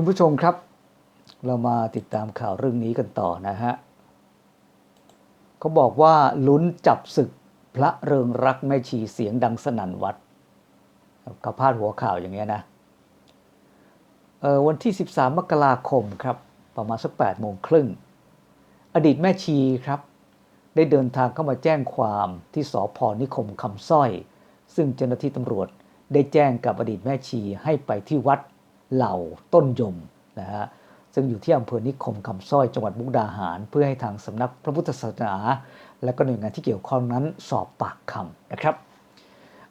คุณผู้ชมครับ เรามาติดตามข่าวเรื่องนี้กันต่อนะฮะเขาบอกว่าลุ้นจับศึกพระเริงรักแม่ชีเสียงดังสนั่นวัดกับพาดหัวข่าวอย่างเงี้ยนะเออวันที่ 13 มกราคมครับ ประมาณสัก8โมงครึ่ง อดีตแม่ชีครับ ได้เดินทางเข้ามาแจ้งความที่สพนิคมคำสร้อย ซึ่งเจ้าหน้าที่ตำรวจได้แจ้งกับอดีตแม่ชีให้ไปที่วัด เหล่าต้นยมนะฮะซึ่งอยู่ที่อำเภอนิคมคำสร้อยจังหวัดมุกดาหาร เพื่อให้ทางสำนักพระพุทธศาสนา และก็หน่วยงานที่เกี่ยวข้องนั้นสอบปากคำนะครับ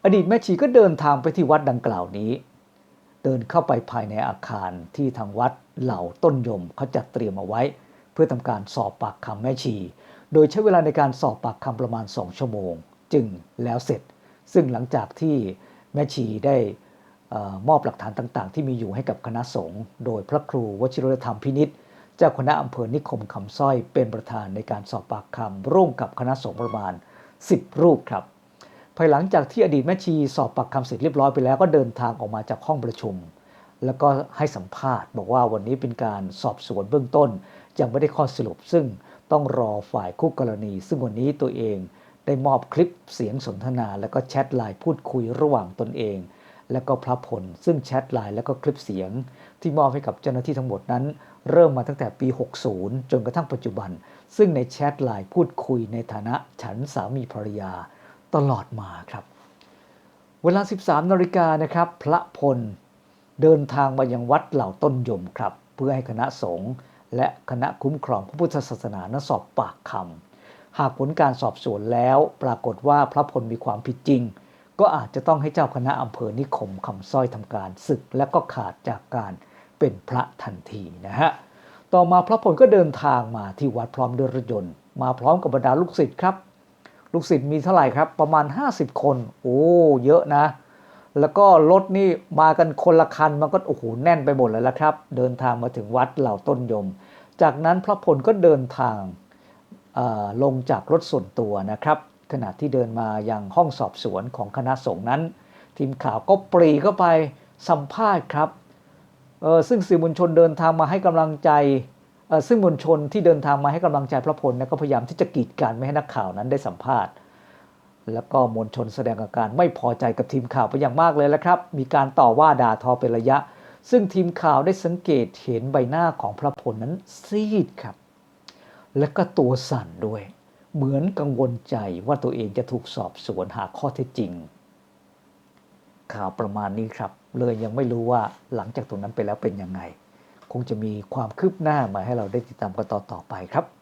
อดีตแม่ชีก็เดินทางไปที่วัดดังกล่าวนี้ เดินเข้าไปภายในอาคารที่ทางวัดเหล่าต้นยมเขาจัดเตรียมเอาไว้ เพื่อทำการสอบปากคำแม่ชี โดยใช้เวลาในการสอบปากคำประมาณ 2 ชั่วโมง จึงแล้วเสร็จ ซึ่งหลังจากที่แม่ชีได้ มอบหลักฐานต่างๆ ที่มีอยู่ให้กับคณะสงฆ์โดยพระครูวชิรธรรมพินิษเจ้าคณะอำเภอนิคมคำสร้อยเป็นประธานในการสอบปากคำร่วมกับคณะสงฆ์ประมาณ 10 รูปครับ ภายหลังจากที่อดีตแม่ชีสอบปากคำเสร็จเรียบร้อยไปแล้วก็เดินทางออกมาจากห้องประชุม แล้วก็ให้สัมภาษณ์ บอกว่าวันนี้เป็นการสอบสวนเบื้องต้น ยังไม่ได้ข้อสรุป ซึ่งต้องรอฝ่ายคู่กรณี ซึ่งวันนี้ตัวเองได้มอบคลิปเสียงสนทนา แล้วก็แชทไลน์พูดคุยระหว่างตนเอง และก็พระพลซึ่งแชทไลน์และก็คลิปเสียง ที่มอบให้กับเจ้าหน้าที่ทั้งหมดนั้น เริ่มมาตั้งแต่ปี 60 จนกระทั่งปัจจุบัน ซึ่งในแชทไลน์พูดคุยในฐานะฉันสามีภรรยาตลอดมาครับ เวลา 13นาฬิกานะครับ พระพลเดินทางมายังวัดเหล่าต้นยมครับ เพื่อให้คณะสงฆ์และคณะคุ้มครองพระพุทธศาสนานั้นสอบปากคำหากผลการสอบสวนแล้ว ปรากฏว่าพระพลมีความผิดจริง ก็อาจจะต้องให้เจ้าคณะอำเภอนิคมคำสร้อยทำการศึกและก็ขาดจากการเป็นพระทันทีนะฮะต่อมาพระพลก็เดินทางมาที่วัดพร้อมด้วยรถยนต์ มาพร้อมกับบรรดาลูกศิษย์ครับ ลูกศิษย์มีเท่าไหร่ครับ ประมาณ 50 คน โอ้ เยอะนะ แล้วก็รถนี่มากันคนละคันมันก็โอ้โหแน่นไปหมดเลยละครับ เดินทางมาถึงวัดเหล่าต้นยม จากนั้นพระพลก็เดินทางลงจากรถส่วนตัวนะครับ ขณะที่เดินมายังห้องสอบสวนของคณะสงฆ์นั้น ทีมข่าวก็ปรีเข้าไปสัมภาษณ์ครับเออซึ่งสื่อมวลชนเดินทางมาให้กำลังใจเออซึ่งมวลชนที่เดินทางมาให้กำลังใจพระพลนยก็พยายามที่จะกีดกันไม่ให้นักข่าวนั้นได้สัมภาษณ์ แล้วก็มวลชนแสดงอาการไม่พอใจกับทีมข่าวไปอย่างมากเลยแล้วครับ มีการต่อว่าด่าทอเป็นระยะ ซึ่งทีมข่าวได้สังเกตเห็นใบหน้าของพระพลนั้นซีดครับ และก็ตัวสั่นด้วย เหมือนกังวลใจว่าตัวเองจะถูกสอบสวนหาข้อเท็จจริง ข่าวประมาณนี้ครับ เลยยังไม่รู้ว่าหลังจากตรงนั้นไปแล้วเป็นยังไง คงจะมีความคืบหน้ามาให้เราได้ติดตามกันต่อต่อไปครับ